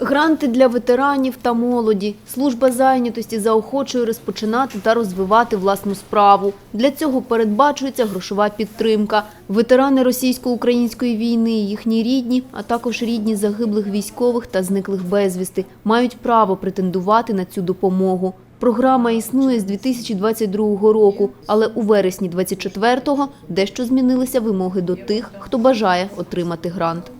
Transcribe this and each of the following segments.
Гранти для ветеранів та молоді. Служба зайнятості заохочує розпочинати та розвивати власну справу. Для цього передбачується грошова підтримка. Ветерани російсько-української війни, їхні рідні, а також рідні загиблих військових та зниклих безвісти мають право претендувати на цю допомогу. Програма існує з 2022 року, але у вересні 24-го дещо змінилися вимоги до тих, хто бажає отримати грант.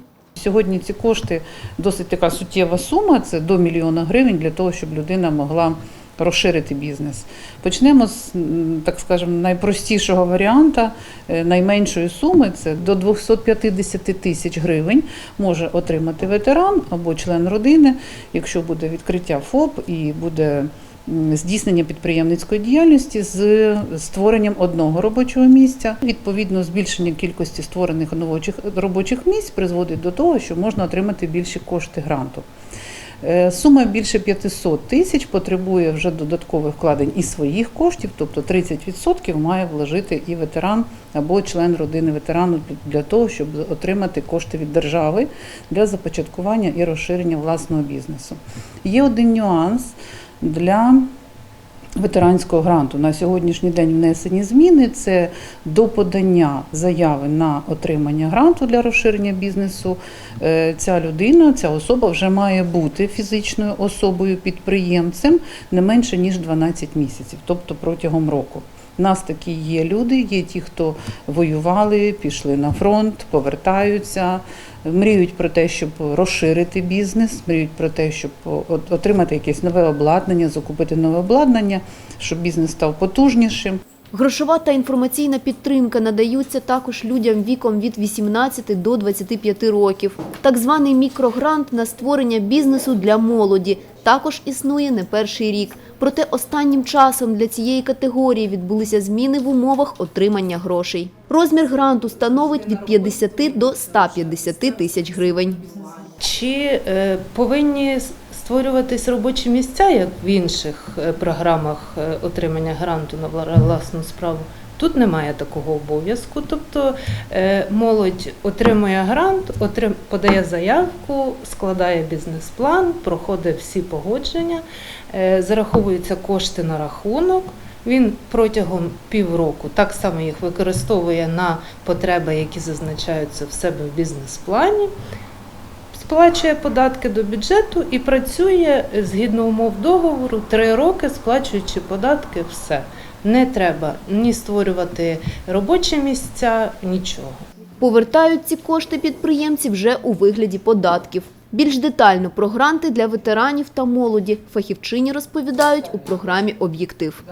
Сьогодні ці кошти досить така суттєва сума, це до мільйона гривень для того, щоб людина могла розширити бізнес. Почнемо з, так скажемо, найпростішого варіанта, е, найменшої суми це до 250 тисяч гривень може отримати ветеран або член родини, якщо буде відкриття ФОП і буде здійснення підприємницької діяльності з створенням одного робочого місця. Відповідно, збільшення кількості створених робочих місць призводить до того, що можна отримати більші кошти гранту. Е, Сума більше 500 тисяч потребує вже додаткових вкладень і своїх коштів, тобто 30% має вложити і ветеран або член родини ветерану для того, щоб отримати кошти від держави для започаткування і розширення власного бізнесу. Є один нюанс для ветеранського гранту. На сьогоднішній день внесені зміни. Це до подання заяви на отримання гранту для розширення бізнесу. Е, Ця людина, ця особа вже має бути фізичною особою підприємцем не менше ніж 12 місяців, тобто протягом року. Нас такі є люди, є ті, хто воювали, пішли на фронт, повертаються, мріють про те, щоб розширити бізнес, мріють про те, щоб отримати якесь нове обладнання, закупити нове обладнання, щоб бізнес став потужнішим. Грошова та інформаційна підтримка надаються також людям віком від 18 до 25 років. Так званий мікрогрант на створення бізнесу для молоді також існує не перший рік. Проте останнім часом для цієї категорії відбулися зміни в умовах отримання грошей. Розмір гранту становить від 50 до 150 тисяч гривень. Чи е, повинні створюватись робочі місця, як в інших е, програмах е, отримання гранту на власну справу? Тут немає такого обов'язку. Тобто е, молодь отримує грант, подає заявку, складає бізнес-план, проходить всі погодження, зараховуються кошти на рахунок. Він протягом півроку так само їх використовує на потреби, які зазначаються в себе в бізнес-плані сплачує податки до бюджету і працює згідно умов договору три роки, сплачуючи податки, все. Не треба ні створювати робочі місця, нічого. Повертають ці кошти підприємці вже у вигляді податків. Більш детально про гранти для ветеранів та молоді фахівчині розповідають у програмі «Об'єктив».